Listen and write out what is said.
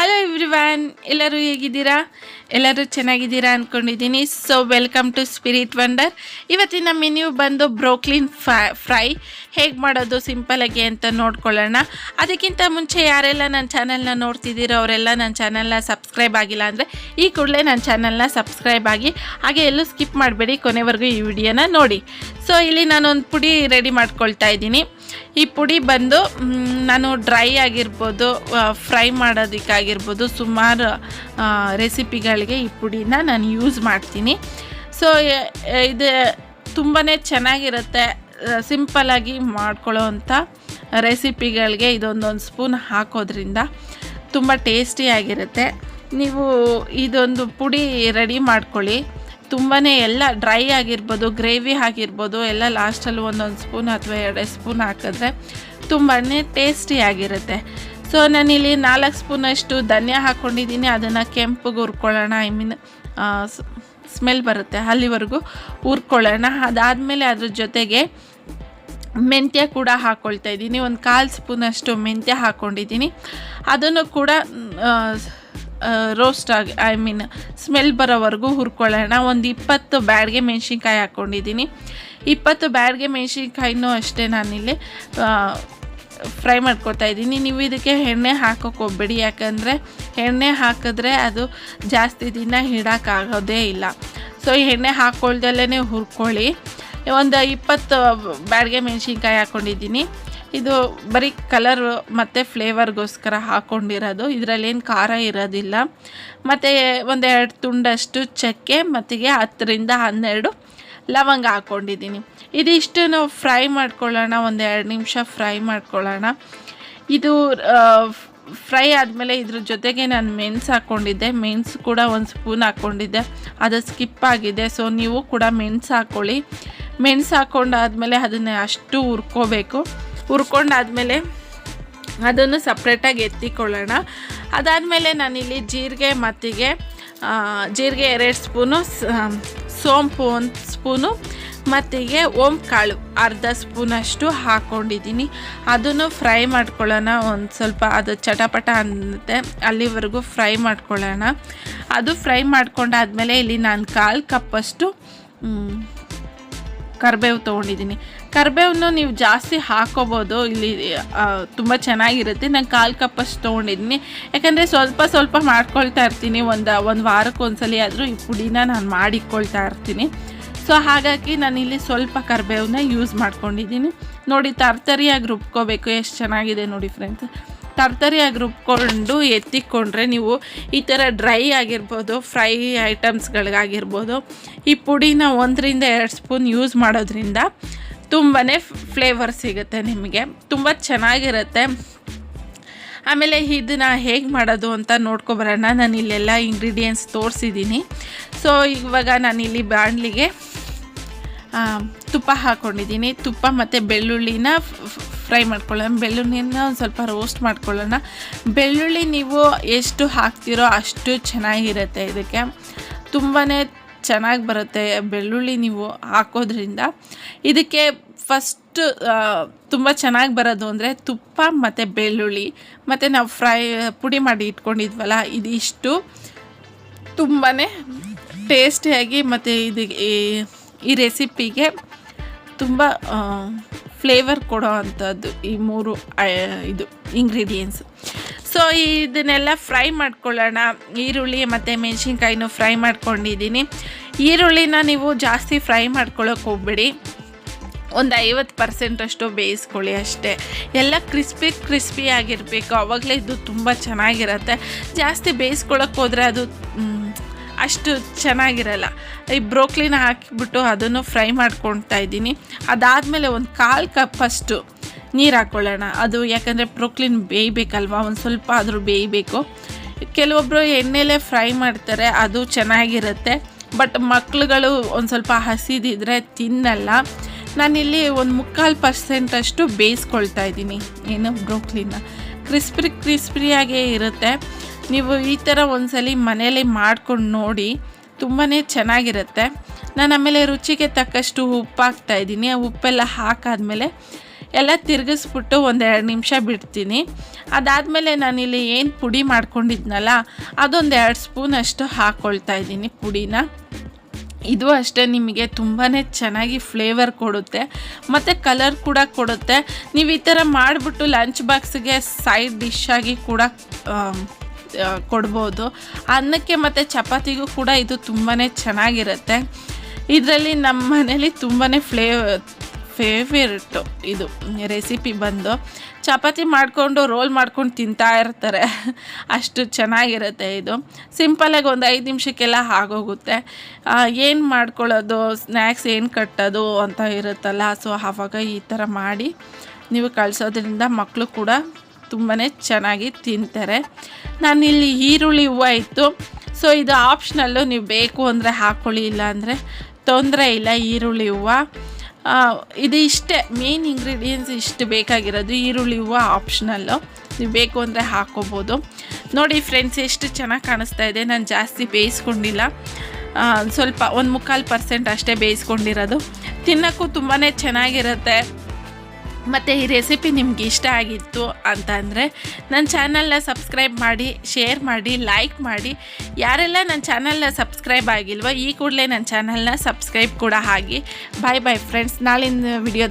Hello ಎವ್ರಿವ್ಯಾನ್ ಎಲ್ಲರೂ ಹೇಗಿದ್ದೀರಾ? ಎಲ್ಲರೂ ಚೆನ್ನಾಗಿದ್ದೀರಾ ಅಂದ್ಕೊಂಡಿದ್ದೀನಿ so welcome to spirit wonder ಇವತ್ತಿನ ಮೆನ್ಯೂ ಬಂದು ಬ್ರೋಕ್ಲಿನ್ ಫ್ರೈ ಹೇಗೆ ಮಾಡೋದು ಸಿಂಪಲಾಗಿ ಅಂತ ನೋಡ್ಕೊಳ್ಳೋಣ. ಅದಕ್ಕಿಂತ ಮುಂಚೆ ಯಾರೆಲ್ಲ ನನ್ನ ಚಾನಲ್ನ ನೋಡ್ತಿದ್ದೀರೋ ಅವರೆಲ್ಲ ನನ್ನ ಚಾನಲ್ನ ಸಬ್ಸ್ಕ್ರೈಬ್ ಆಗಿಲ್ಲ ಅಂದರೆ ಈ ಕೂಡಲೇ ನನ್ನ ಚಾನಲ್ನ ಸಬ್ಸ್ಕ್ರೈಬ್ ಆಗಿ, ಹಾಗೆ ಎಲ್ಲೂ ಸ್ಕಿಪ್ ಮಾಡಬೇಡಿ ಕೊನೆವರೆಗೂ ಈ ವಿಡಿಯೋನ ನೋಡಿ. ಸೊ ಇಲ್ಲಿ ನಾನೊಂದು ಪುಡಿ ರೆಡಿ ಮಾಡ್ಕೊಳ್ತಾ ಇದ್ದೀನಿ. ಈ ಪುಡಿ ಬಂದು ನಾನು ಡ್ರೈ ಆಗಿರ್ಬೋದು ಫ್ರೈ ಮಾಡೋದಕ್ಕಾಗಿರ್ಬೋದು ಸುಮಾರು ರೆಸಿಪಿಗಳಿಗೆ ಈ ಪುಡಿನ ನಾನು ಯೂಸ್ ಮಾಡ್ತೀನಿ. ಸೊ ಇದು ತುಂಬಾ ಚೆನ್ನಾಗಿರುತ್ತೆ ಸಿಂಪಲಾಗಿ ಮಾಡ್ಕೊಳ್ಳೋ ಅಂಥ ರೆಸಿಪಿಗಳಿಗೆ ಇದೊಂದೊಂದು ಸ್ಪೂನ್ ಹಾಕೋದ್ರಿಂದ ತುಂಬ ಟೇಸ್ಟಿಯಾಗಿರುತ್ತೆ ನೀವು ಇದೊಂದು ಪುಡಿ ರೆಡಿ ಮಾಡ್ಕೊಳ್ಳಿ. ತುಂಬಾ ಎಲ್ಲ ಡ್ರೈ ಆಗಿರ್ಬೋದು, ಗ್ರೇವಿ ಆಗಿರ್ಬೋದು, ಎಲ್ಲ ಲಾಸ್ಟಲ್ಲಿ ಒಂದೊಂದು ಸ್ಪೂನ್ ಅಥವಾ ಎರಡು ಸ್ಪೂನ್ ಹಾಕಿದ್ರೆ ತುಂಬಾ ಟೇಸ್ಟಿಯಾಗಿರುತ್ತೆ ಸೊ ನಾನಿಲ್ಲಿ ನಾಲ್ಕು ಸ್ಪೂನಷ್ಟು ಧನ್ಯ ಹಾಕ್ಕೊಂಡಿದ್ದೀನಿ ಅದನ್ನು ಕೆಂಪಗೆ ಹುರ್ಕೊಳ್ಳೋಣ. ಐ ಮೀನ್ ಸ್ಮೆಲ್ ಬರುತ್ತೆ ಅಲ್ಲಿವರೆಗೂ ಹುರ್ಕೊಳ್ಳೋಣ. ಅದಾದಮೇಲೆ ಅದ್ರ ಜೊತೆಗೆ ಮೆಂತ್ಯ ಕೂಡ ಹಾಕ್ಕೊಳ್ತಾ ಇದ್ದೀನಿ. ಒಂದು ಕಾಲು ಸ್ಪೂನಷ್ಟು ಮೆಂತ್ಯ ಹಾಕ್ಕೊಂಡಿದ್ದೀನಿ ಅದನ್ನು ಕೂಡ ರೋಸ್ಟ್ ಆಗಿ ಐ ಮೀನ್ ಸ್ಮೆಲ್ ಬರೋವರೆಗೂ ಹುರ್ಕೊಳ್ಳೋಣ. ಒಂದು ಇಪ್ಪತ್ತು ಬ್ಯಾಡ್ಗೆ ಮೆಣಸಿನ್ಕಾಯಿ ಹಾಕ್ಕೊಂಡಿದ್ದೀನಿ ಇಪ್ಪತ್ತು ಬ್ಯಾಡ್ಗೆ ಮೆಣಸಿನ್ಕಾಯಿನೂ ಅಷ್ಟೇ ನಾನಿಲ್ಲಿ ಫ್ರೈ ಮಾಡ್ಕೊತಾ ಇದ್ದೀನಿ. ನೀವು ಇದಕ್ಕೆ ಎಣ್ಣೆ ಹಾಕೋಕೆ ಹೋಗ್ಬೇಡಿ. ಯಾಕಂದರೆ ಎಣ್ಣೆ ಹಾಕಿದ್ರೆ ಅದು ಜಾಸ್ತಿ ದಿನ ಹಿಡೋಕ್ಕಾಗೋದೇ ಇಲ್ಲ. ಸೊ ಎಣ್ಣೆ ಹಾಕ್ಕೊಳ್ದಲ್ಲೇ ಹುರ್ಕೊಳ್ಳಿ. ಒಂದು ಇಪ್ಪತ್ತು ಬ್ಯಾಡ್ಗೆ ಮೆಣಸಿನ್ಕಾಯಿ ಹಾಕ್ಕೊಂಡಿದ್ದೀನಿ ಇದು ಬರೀ ಕಲರ್ ಮತ್ತು ಫ್ಲೇವರ್ಗೋಸ್ಕರ ಹಾಕ್ಕೊಂಡಿರೋದು ಇದರಲ್ಲೇನು ಖಾರ ಇರೋದಿಲ್ಲ. ಮತ್ತು ಒಂದೆರಡು ತುಂಡಷ್ಟು ಚಕ್ಕೆ, ಮತ್ತಿಗೆ ಹತ್ತರಿಂದ ಹನ್ನೆರಡು ಲವಂಗ ಹಾಕ್ಕೊಂಡಿದ್ದೀನಿ ಇದಿಷ್ಟು ನಾವು ಫ್ರೈ ಮಾಡ್ಕೊಳ್ಳೋಣ, ಒಂದೆರಡು ನಿಮಿಷ ಫ್ರೈ ಮಾಡ್ಕೊಳ್ಳೋಣ. ಇದು ಫ್ರೈ ಆದಮೇಲೆ ಇದ್ರ ಜೊತೆಗೆ ನಾನು ಮೆಣಸು ಹಾಕ್ಕೊಂಡಿದ್ದೆ ಮೆಣಸು ಕೂಡ ಒಂದು ಸ್ಪೂನ್ ಹಾಕ್ಕೊಂಡಿದ್ದೆ ಅದು ಸ್ಕಿಪ್ ಆಗಿದೆ, ಸೊ ನೀವು ಕೂಡ ಮೆಣಸು ಹಾಕ್ಕೊಳ್ಳಿ ಮೆಣಸು ಹಾಕ್ಕೊಂಡಾದ್ಮೇಲೆ ಅದನ್ನು ಅಷ್ಟು ಹುರ್ಕೋಬೇಕು. ಹುರ್ಕೊಂಡಾದ್ಮೇಲೆ ಅದನ್ನು ಸಪ್ರೇಟಾಗಿ ಎತ್ತಿಕೊಳ್ಳೋಣ. ಅದಾದಮೇಲೆ ನಾನಿಲ್ಲಿ ಜೀರಿಗೆ ಮತ್ತಿಗೆ ಜೀರಿಗೆ ಎರಡು ಸ್ಪೂನು ಸೋಂಪು ಒಂದು ಸ್ಪೂನು ಮತ್ತಿಗೆ ಕಾಳು ಅರ್ಧ ಸ್ಪೂನಷ್ಟು ಹಾಕ್ಕೊಂಡಿದ್ದೀನಿ ಅದನ್ನು ಫ್ರೈ ಮಾಡ್ಕೊಳ್ಳೋಣ ಒಂದು ಸ್ವಲ್ಪ. ಅದು ಚಟಪಟ ಅನ್ನತ್ತೆ. ಅಲ್ಲಿವರೆಗೂ ಫ್ರೈ ಮಾಡ್ಕೊಳ್ಳೋಣ. ಅದು ಫ್ರೈ ಮಾಡ್ಕೊಂಡಾದ್ಮೇಲೆ ಇಲ್ಲಿ ನಾನು ಕಾಲು ಕಪ್ಪಷ್ಟು ಕರಿಬೇವು ತೊಗೊಂಡಿದ್ದೀನಿ. ಕರ್ಬೇವನ್ನು ನೀವು ಜಾಸ್ತಿ ಹಾಕೋಬೋದು. ಇಲ್ಲಿ ತುಂಬ ಚೆನ್ನಾಗಿರುತ್ತೆ. ನಾನು ಕಾಲು ಕಪ್ಪಷ್ಟು ತೊಗೊಂಡಿದ್ದೀನಿ. ಯಾಕಂದರೆ ಸ್ವಲ್ಪ ಸ್ವಲ್ಪ ಮಾಡ್ಕೊಳ್ತಾ ಇರ್ತೀನಿ. ಒಂದು ಒಂದು ವಾರಕ್ಕೆ ಒಂದ್ಸಲಿ ಆದರೂ ಈ ಪುಡಿನ ನಾನು ಮಾಡಿಕೊಳ್ತಾ ಇರ್ತೀನಿ. ಸೊ, ಹಾಗಾಗಿ ನಾನಿಲ್ಲಿ ಸ್ವಲ್ಪ ಕರ್ಬೇವನ್ನ ಯೂಸ್ ಮಾಡ್ಕೊಂಡಿದ್ದೀನಿ. ನೋಡಿ, ತರ್ತರಿಯಾಗಿ ರುಬ್ಕೋಬೇಕು. ಎಷ್ಟು ಚೆನ್ನಾಗಿದೆ ನೋಡಿ ಫ್ರೆಂಡ್ಸ್ ತರ್ತರಿಯಾಗಿ ರುಬ್ಕೊಂಡು ಎತ್ತಿಕೊಂಡ್ರೆ ನೀವು ಈ ಥರ ಡ್ರೈ ಆಗಿರ್ಬೋದು, ಫ್ರೈ ಐಟಮ್ಸ್ಗಳಿಗಾಗಿರ್ಬೋದು, ಈ ಪುಡಿನ ಒಂದರಿಂದ ಎರಡು ಸ್ಪೂನ್ ಯೂಸ್ ಮಾಡೋದ್ರಿಂದ ತುಂಬಾ ಫ್ಲೇವರ್ ಸಿಗುತ್ತೆ ನಿಮಗೆ. ತುಂಬ ಚೆನ್ನಾಗಿರುತ್ತೆ. ಆಮೇಲೆ ಇದನ್ನು ಹೇಗೆ ಮಾಡೋದು ಅಂತ ನೋಡ್ಕೊಬರೋಣ. ನಾನು ಇಲ್ಲೆಲ್ಲ ಇಂಗ್ರೀಡಿಯೆಂಟ್ಸ್ ತೋರಿಸಿದ್ದೀನಿ. ಸೊ ಇವಾಗ ನಾನಿಲ್ಲಿ ಬಾಣಲಿಗೆ ತುಪ್ಪ ಹಾಕ್ಕೊಂಡಿದ್ದೀನಿ ತುಪ್ಪ ಮತ್ತು ಬೆಳ್ಳುಳ್ಳಿನ ಫ್ರೈ ಮಾಡ್ಕೊಳ್ಳೋಣ. ಬೆಳ್ಳುಳ್ಳಿನ ಒಂದು ಸ್ವಲ್ಪ ರೋಸ್ಟ್ ಮಾಡ್ಕೊಳ್ಳೋಣ. ಬೆಳ್ಳುಳ್ಳಿ ನೀವು ಎಷ್ಟು ಹಾಕ್ತಿರೋ ಅಷ್ಟು ಚೆನ್ನಾಗಿರುತ್ತೆ ಇದಕ್ಕೆ. ತುಂಬಾ ಚೆನ್ನಾಗಿ ಬರುತ್ತೆ ಬೆಳ್ಳುಳ್ಳಿ ನೀವು ಹಾಕೋದ್ರಿಂದ. ಇದಕ್ಕೆ ಫಸ್ಟು ತುಂಬ ಚೆನ್ನಾಗಿ ಬರೋದು ಅಂದರೆ ತುಪ್ಪ ಮತ್ತು ಬೆಳ್ಳುಳ್ಳಿ. ಮತ್ತು ನಾವು ಫ್ರೈ, ಪುಡಿ ಮಾಡಿ ಇಟ್ಕೊಂಡಿದ್ವಲ್ಲ, ಇದಿಷ್ಟು. ತುಂಬಾ ಟೇಸ್ಟಿಯಾಗಿ ಮತ್ತು ಇದು ಈ- ಈ ರೆಸಿಪಿಗೆ ತುಂಬ ಫ್ಲೇವರ್ ಕೊಡೋ ಅಂಥದ್ದು ಈ ಮೂರು ಇದು ಇಂಗ್ರೀಡಿಯೆಂಟ್ಸ್ ಸೊ ಇದನ್ನೆಲ್ಲ ಫ್ರೈ ಮಾಡ್ಕೊಳ್ಳೋಣ. ಈರುಳ್ಳಿ ಮತ್ತು ಮೆಣಸಿನ್ಕಾಯಿನೂ ಫ್ರೈ ಮಾಡ್ಕೊಂಡಿದ್ದೀನಿ. ಈರುಳ್ಳಿನ ನೀವು ಜಾಸ್ತಿ ಫ್ರೈ ಮಾಡ್ಕೊಳ್ಳೋಕೆ ಹೋಗ್ಬೇಡಿ. ಒಂದು ಐವತ್ತು ಪರ್ಸೆಂಟಷ್ಟು ಬೇಯಿಸ್ಕೊಳ್ಳಿ ಅಷ್ಟೇ. ಎಲ್ಲ ಕ್ರಿಸ್ಪಿ ಆಗಿರಬೇಕು. ಆವಾಗಲೇ ಇದು ತುಂಬ ಚೆನ್ನಾಗಿರುತ್ತೆ. ಜಾಸ್ತಿ ಬೇಯಿಸ್ಕೊಳ್ಳೋಕೆ ಹೋದರೆ ಅದು ಅಷ್ಟು ಚೆನ್ನಾಗಿರಲ್ಲ. ಈ ಬ್ರೋಕ್ಲಿನ ಹಾಕಿಬಿಟ್ಟು ಅದನ್ನು ಫ್ರೈ ಮಾಡ್ಕೊಳ್ತಾ ಇದ್ದೀನಿ. ಅದಾದಮೇಲೆ ಒಂದು ಕಾಲು ಕಪ್ಪಷ್ಟು ನೀರು ಹಾಕ್ಕೊಳ್ಳೋಣ ಅದು ಯಾಕಂದರೆ ಬ್ರೋಕ್ಲಿನ್ ಬೇಯಬೇಕಲ್ವಾ? ಒಂದು ಸ್ವಲ್ಪ ಆದರೂ ಬೇಯಬೇಕು. ಕೆಲವೊಬ್ಬರು ಎಣ್ಣೆಲೇ ಫ್ರೈ ಮಾಡ್ತಾರೆ, ಅದು ಚೆನ್ನಾಗಿರುತ್ತೆ. ಬಟ್ ಮಕ್ಳುಗಳು ಒಂದು ಸ್ವಲ್ಪ ಹಸಿದಿದ್ರೆ ತಿನ್ನಲ್ಲ. ನಾನಿಲ್ಲಿ ಒಂದು ಮುಕ್ಕಾಲು ಪರ್ಸೆಂಟಷ್ಟು ಬೇಯಿಸ್ಕೊಳ್ತಾ ಇದ್ದೀನಿ. ಏನು ಬ್ರೋಕ್ಲಿನ. ಕ್ರಿಸ್ಪಿ ಕ್ರಿಸ್ಪಿಯಾಗೇ ಇರುತ್ತೆ. ನೀವು ಈ ಥರ ಒಂದ್ಸಲಿ ಮನೇಲಿ ಮಾಡ್ಕೊಂಡು ನೋಡಿ ತುಂಬಾ ಚೆನ್ನಾಗಿರುತ್ತೆ. ನಾನು ಆಮೇಲೆ ರುಚಿಗೆ ತಕ್ಕಷ್ಟು ಉಪ್ಪು ಹಾಕ್ತಾ ಇದ್ದೀನಿ. ಆ ಉಪ್ಪೆಲ್ಲ ಹಾಕಾದಮೇಲೆ ಎಲ್ಲ ತಿರುಗಿಸ್ಬಿಟ್ಟು ಒಂದೆರಡು ನಿಮಿಷ ಬಿಡ್ತೀನಿ. ಅದಾದಮೇಲೆ ನಾನಿಲ್ಲಿ ಏನು ಪುಡಿ ಮಾಡ್ಕೊಂಡಿದ್ನಲ್ಲ, ಅದೊಂದು ಎರಡು ಸ್ಪೂನಷ್ಟು ಹಾಕ್ಕೊಳ್ತಾ ಇದ್ದೀನಿ ಪುಡಿನ. ಇದು ಅಷ್ಟೇ ನಿಮಗೆ ತುಂಬಾ ಚೆನ್ನಾಗಿ ಫ್ಲೇವರ್ ಕೊಡುತ್ತೆ. ಮತ್ತು ಕಲರ್ ಕೂಡ ಕೊಡುತ್ತೆ. ನೀವು ಈ ಥರ ಮಾಡಿಬಿಟ್ಟು ಲಂಚ್ ಬಾಕ್ಸ್ಗೆ ಸೈಡ್ ಡಿಶ್ ಆಗಿ ಕೂಡ ಕೊಡ್ಬೋದು. ಅನ್ನಕ್ಕೆ ಮತ್ತು ಚಪಾತಿಗೂ ಕೂಡ ಇದು ತುಂಬಾ ಚೆನ್ನಾಗಿರುತ್ತೆ. ಇದರಲ್ಲಿ ನಮ್ಮ ಮನೇಲಿ ತುಂಬಾ ಫ್ಲೇವ ಫೇವ್ರೇಟು ಇದು ರೆಸಿಪಿ ಬಂದು ಚಪಾತಿ ಮಾಡಿಕೊಂಡು ರೋಲ್ ಮಾಡ್ಕೊಂಡು ತಿಂತಾ ಇರ್ತಾರೆ. ಅಷ್ಟು ಚೆನ್ನಾಗಿರುತ್ತೆ ಇದು. ಸಿಂಪಲಾಗಿ ಒಂದು ಐದು ನಿಮಿಷಕ್ಕೆಲ್ಲ ಆಗೋಗುತ್ತೆ. ಏನು ಮಾಡ್ಕೊಳ್ಳೋದು ಸ್ನ್ಯಾಕ್ಸ್ ಏನು ಕಟ್ಟೋದು ಅಂತ ಇರುತ್ತಲ್ಲ ಸೊ ಆವಾಗ ಈ ಥರ ಮಾಡಿ ನೀವು ಕಳಿಸೋದ್ರಿಂದ ಮಕ್ಕಳು ಕೂಡ ತುಂಬಾ ಚೆನ್ನಾಗಿ ತಿಂತಾರೆ. ನಾನಿಲ್ಲಿ ಈರುಳ್ಳಿ ಹೂವು ಇತ್ತು. ಸೊ ಇದು ಆಪ್ಷನಲ್ಲು ನೀವು ಬೇಕು ಅಂದರೆ ಹಾಕ್ಕೊಳ್ಳಿ ಇಲ್ಲ ಅಂದರೆ ತೊಂದರೆ ಇಲ್ಲ ಈರುಳ್ಳಿ ಹೂವು. ಇದು ಇಷ್ಟೇ ಮೇನ್ ಇಂಗ್ರೀಡಿಯೆಂಟ್ಸ್ ಇಷ್ಟು ಬೇಕಾಗಿರೋದು ಈರುಳ್ಳಿ ಹೂವು ಆಪ್ಷನಲ್ಲು ನೀವು ಬೇಕು ಅಂದರೆ ಹಾಕ್ಕೋಬೋದು ನೋಡಿ ಫ್ರೆಂಡ್ಸ್ ಎಷ್ಟು ಚೆನ್ನಾಗಿ ಕಾಣಿಸ್ತಾ ಇದೆ. ನಾನು ಜಾಸ್ತಿ ಬೇಯಿಸ್ಕೊಂಡಿಲ್ಲ. ಸ್ವಲ್ಪ ಒಂದು ಮುಕ್ಕಾಲು ಪರ್ಸೆಂಟ್ ಅಷ್ಟೇ ಬೇಯಿಸ್ಕೊಂಡಿರೋದು. ತಿನ್ನೋಕ್ಕೂ ತುಂಬಾ ಚೆನ್ನಾಗಿರುತ್ತೆ. ಮತ್ತು ಈ ರೆಸಿಪಿ ನಿಮ್ಗೆ ಇಷ್ಟ ಆಗಿತ್ತು ಅಂತಂದರೆ ನನ್ನ ಚಾನಲ್ನ ಸಬ್ಸ್ಕ್ರೈಬ್ ಮಾಡಿ ಶೇರ್ ಮಾಡಿ ಲೈಕ್ ಮಾಡಿ. ಯಾರೆಲ್ಲ ನನ್ನ ಚಾನಲ್ನ ಸಬ್ಸ್ಕ್ರೈಬ್ ಆಗಿಲ್ವೋ ಈ ಕೂಡಲೇ ನನ್ನ ಚಾನಲ್ನ ಸಬ್ಸ್ಕ್ರೈಬ್ ಕೂಡ ಆಗಿ. ಬಾಯ್ ಬಾಯ್ ಫ್ರೆಂಡ್ಸ್ ನಾಳಿನ ವಿಡಿಯೋ